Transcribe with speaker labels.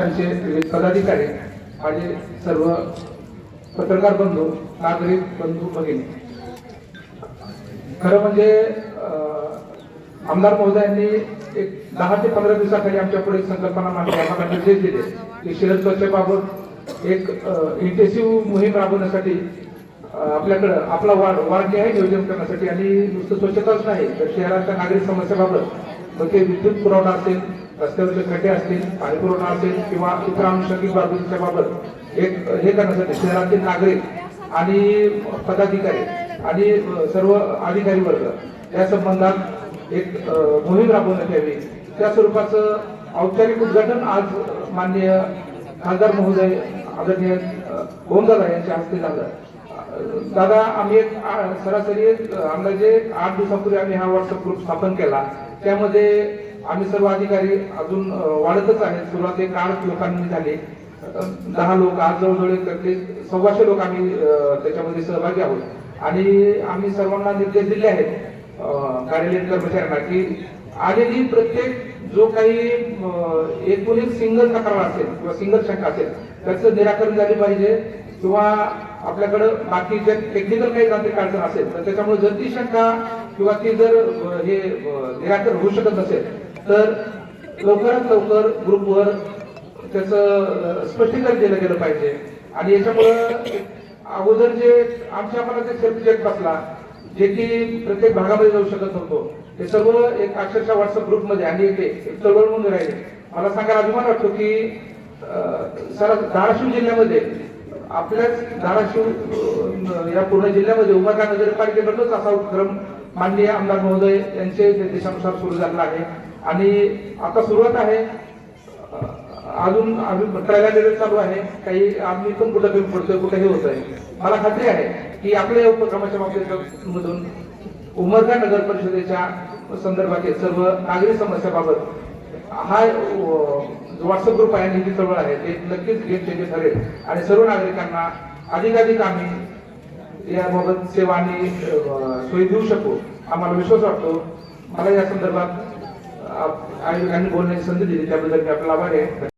Speaker 1: त्यांचे म्हणजे पदाधिकारी माझे सर्व पत्रकार बंधू नागरिक बंधू भगिनी. खरं म्हणजे आमदार महोदयांनी एक दहा ते पंधरा दिवसाखाली आमच्या पुढे संकल्पना मांडली. आम्हाला निर्देश दिले की शहर स्वच्छेबाबत एक इंटेन्सिव्ह मोहीम राबवण्यासाठी आपल्याकडं आपला वाढ वार्ड जे आहे नियोजन करण्यासाठी. आणि नुसतं स्वच्छताच नाही तर शहराच्या नागरिक समस्याबाबत मग ते विद्युत पुरवठा असेल रस्त्यावरचे खड्डे असतील पाणीपुरवठा असेल किंवा इतर अनुषंगिक बाबींच्या बाबत एक हे करण्यासाठी शहरातील नागरिक आणि पदाधिकारी आणि सर्व अधिकारी वर्ग या संबंधात एक मोहीम राबवण्यात यावी. त्या स्वरूपाचं औपचारिक उद्घाटन आज माननीय खासदार महोदय आदरणीय गोंदादा यांच्या हस्ते झालं. दादा आम्ही एक सरासरी अंदाजे आठ दिवसापूर्वी आम्ही हा व्हॉट्सअप ग्रुप स्थापन केला. त्यामध्ये आम्ही सर्व अधिकारी अजून वाढतच आहेत. सुरुवात एक आठ लोकांनी झाली. दहा लोक आज जवळजवळ एक ते सव्वाशे लोक आम्ही त्याच्यामध्ये सहभागी आहोत. आणि आम्ही सर्वांना निर्देश दिले आहेत कार्यालयीन कर्मचाऱ्यांना की आलेली प्रत्येक जो काही एकूण एक सिंगल तक्रार असेल किंवा सिंगल शंका असेल त्याचं निराकरण झाली पाहिजे. किंवा आपल्याकडं बाकी जे टेक्निकल काही तांत्रिक अडचण असेल तर त्याच्यामुळे जर ती शंका किंवा ती जर हे निराकरण होऊ शकत नसेल तर लवकरात लवकर ग्रुपवर त्याचं स्पष्टीकरण दिलं गेलं पाहिजे. आणि याच्यामुळं अगोदर जे आमच्या मनात जे सेल्फ चेक बसला जे की प्रत्येक भागामध्ये जाऊ शकत नव्हतो ते सर्व एक अक्षरशः व्हॉट्सअप ग्रुपमध्ये आणि एक एक चळवळ म्हणून राहिले. मला सांगायला अभिमान वाटतो की सर धाराशिव जिल्ह्यामध्ये आपल्याच धाराशिव या पूर्ण जिल्ह्यामध्ये उमाका नगरपालिकेकडूनच असा उपक्रम माननीय आमदार महोदय यांचे निर्देशानुसार सुरू झाला आहे. आणि आता सुरुवात आहे. अजून अजून आम्ही डेट चालू आहे. काही आम्ही पण कुठं कमी पडतोय कुठं हे होत आहे मला खात्री आहे की आपल्या या उपक्रमाच्या माध्यमातून उमरगा नगर परिषदेच्या संदर्भातील सर्व नागरिक समस्याबाबत हा व्हॉट्सअप ग्रुप आहे आणि ही जी चळवळ आहे ते नक्कीच गेम चेंजर ठरेल. आणि सर्व नागरिकांना अधिकाधिक आम्ही याबाबत सेवा आणि सोयी देऊ शकू. आम्हाला विश्वास वाटतो. मला या संदर्भात आप- आयोजकांनी बोलण्याची संधी दिली त्याबद्दल मी आपल्याला आभार आहे